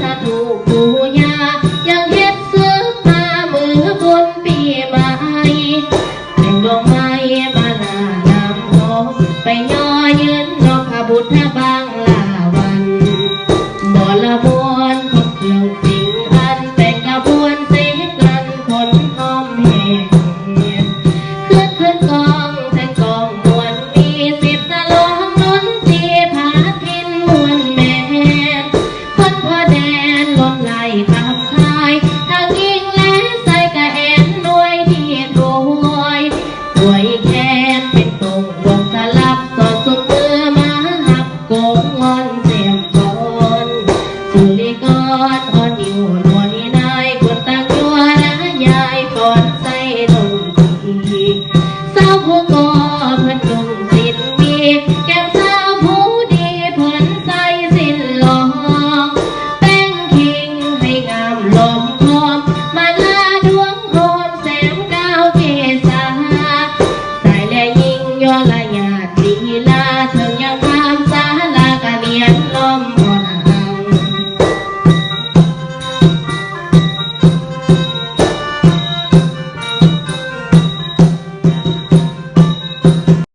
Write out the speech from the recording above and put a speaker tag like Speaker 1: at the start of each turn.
Speaker 1: สถูกปู่ยายังเฮ็ดซื้อมามือบุปีใม่แต่งดอกไม้มาหน้านำโอไปย่อยืนนอพระบุทธบา อนใส่ลงทีสาวผู้ก่อเพิ่น